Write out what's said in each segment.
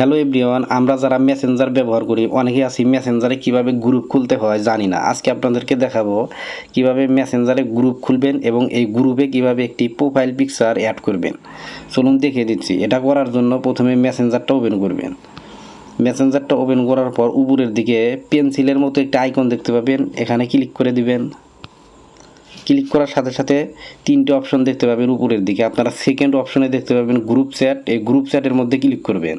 Hello everyone আমরা যারা Messenger ব্যবহার করি অনেকে আছি মেসেঞ্জারে কীভাবে গ্রুপ খুলতে হয় জানি না। আজকে আপনাদেরকে দেখাবো কীভাবে মেসেঞ্জারে গ্রুপ খুলবেন এবং এই গ্রুপে কীভাবে একটি প্রোফাইল পিকচার অ্যাড করবেন। চলুন দেখিয়ে দিচ্ছি। এটা করার জন্য প্রথমে মেসেঞ্জারটা ওপেন করবেন। মেসেঞ্জারটা ওপেন করার পর উপরের দিকে পেন্সিলের মতো একটা আইকন দেখতে পাবেন। এখানে ক্লিক করে দিবেন। ক্লিক করার সাথে সাথে তিনটে অপশন দেখতে পাবেন উপরের দিকে। আপনারা সেকেন্ড অপশনে দেখতে পাবেন গ্রুপ চ্যাট এই গ্রুপ চ্যাটের মধ্যে ক্লিক করবেন।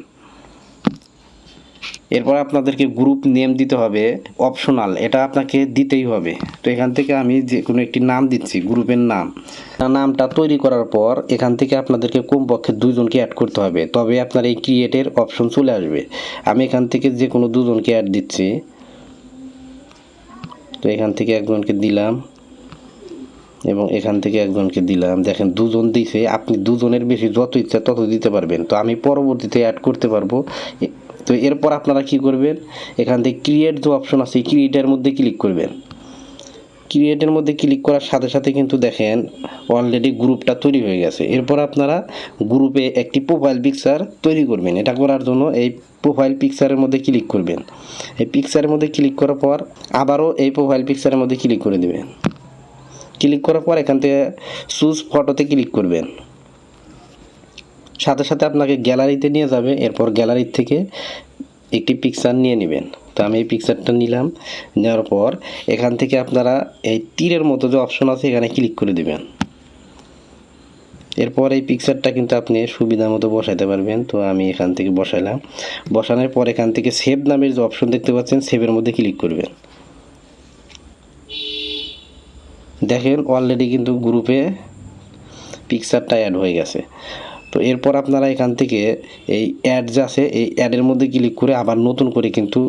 এরপর আপনাদেরকে গ্রুপ নেম দিতে হবে অপশনাল এটা আপনাকে দিতেই হবে। তো এখান থেকে আমি যে কোনো একটি নাম দিচ্ছি গ্রুপের নাম। নামটা তৈরি করার পর এখান থেকে আপনাদেরকে কমপক্ষে দুজনকে অ্যাড করতে হবে, তবে আপনার এই ক্রিয়েটের অপশন চলে আসবে। আমি এখান থেকে যে কোনো দুজনকে অ্যাড দিচ্ছি। তো এখান থেকে একজনকে দিলাম এবং এখান থেকে একজনকে দিলাম। দেখেন দুজন দিছে, আপনি দুজনের বেশি যত ইচ্ছা তত দিতে পারবেন। তো আমি পরবর্তীতে অ্যাড করতে পারব। তো এরপর আপনারা কি করবেন? এখান থেকে ক্রিয়েট যে অপশন আছে ক্রিয়েটের মধ্যে ক্লিক করবেন। ক্রিয়েটের মধ্যে ক্লিক করার সাথে সাথে কিন্তু দেখেন অলরেডি গ্রুপটা তৈরি হয়ে গেছে। এরপর আপনারা গ্রুপে একটি প্রোফাইল পিকচার তৈরি করবেন। এটা করার জন্য এই প্রোফাইল পিকচারের মধ্যে ক্লিক করবেন। এই পিকচারের মধ্যে ক্লিক করার পর আবারও এই প্রোফাইল পিকচারের মধ্যে ক্লিক করে দেবেন। ক্লিক করার পর এখান থেকে চুজ ফটোতে ক্লিক করবেন। সাথে সাথে আপনাকে গ্যালারিতে নিয়ে যাবে, এরপর গ্যালারির থেকে একটি পিকচার নিয়ে নেবেন। তো আমি এই পিকচারটা নিলাম, নেওয়ার পর এখান থেকে আপনারা এই তীরের মতো যে অপশন আছে, এখানে ক্লিক করে দেবেন। এরপর এই পিকচারটা কিন্তু আপনি সুবিধা মতো বসাইতে পারবেন। তো আমি এখান থেকে বসাইলাম। বসানোর পর এখান থেকে সেভ নামের যে অপশন দেখতে পাচ্ছেন সেভের মধ্যে ক্লিক করবেন। দেখেন অলরেডি কিন্তু গ্রুপে পিকচারটা অ্যাড হয়ে গেছে। তো এরপর আপনারা এখান থেকে এই অ্যাড যে আছে, এই অ্যাডের মধ্যে ক্লিক করে আবার নতুন করে কিন্তু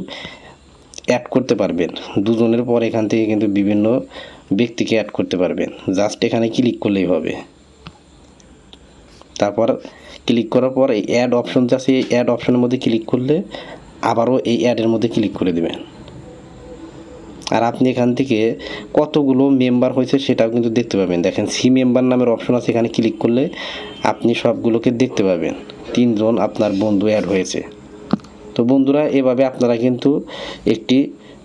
অ্যাড করতে পারবেন। দুজনের পর এখান থেকে কিন্তু বিভিন্ন ব্যক্তিকে অ্যাড করতে পারবেন। জাস্ট এখানে ক্লিক করলেই হবে। তারপর ক্লিক করার পর এই অ্যাড অপশন আছে, এই অ্যাড অপশনের মধ্যে ক্লিক করলে আবারও এই অ্যাডের মধ্যে ক্লিক করে দেবেন। আর আপনি এখান থেকে কতগুলো মেম্বার হয়েছে সেটাও কিন্তু দেখতে পাবেন। দেখেন সি মেম্বার নামের অপশন আছে, এখানে ক্লিক করলে আপনি সবগুলোকে দেখতে পাবেন। তিনজন আপনার বন্ধু অ্যাড হয়েছে। তো বন্ধুরা, এভাবে আপনারা কিন্তু একটি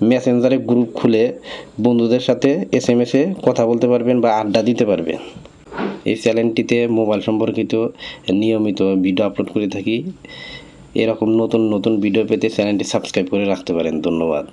মেসেঞ্জারে গ্রুপ খুলে বন্ধুদের সাথে এস এম এসে কথা বলতে পারবেন বা আড্ডা দিতে পারবেন। এই চ্যানেলটিতে মোবাইল সম্পর্কিত নিয়মিত ভিডিও আপলোড করে থাকি। এরকম নতুন নতুন ভিডিও পেতে চ্যানেলটি সাবস্ক্রাইব করে রাখতে পারেন। ধন্যবাদ।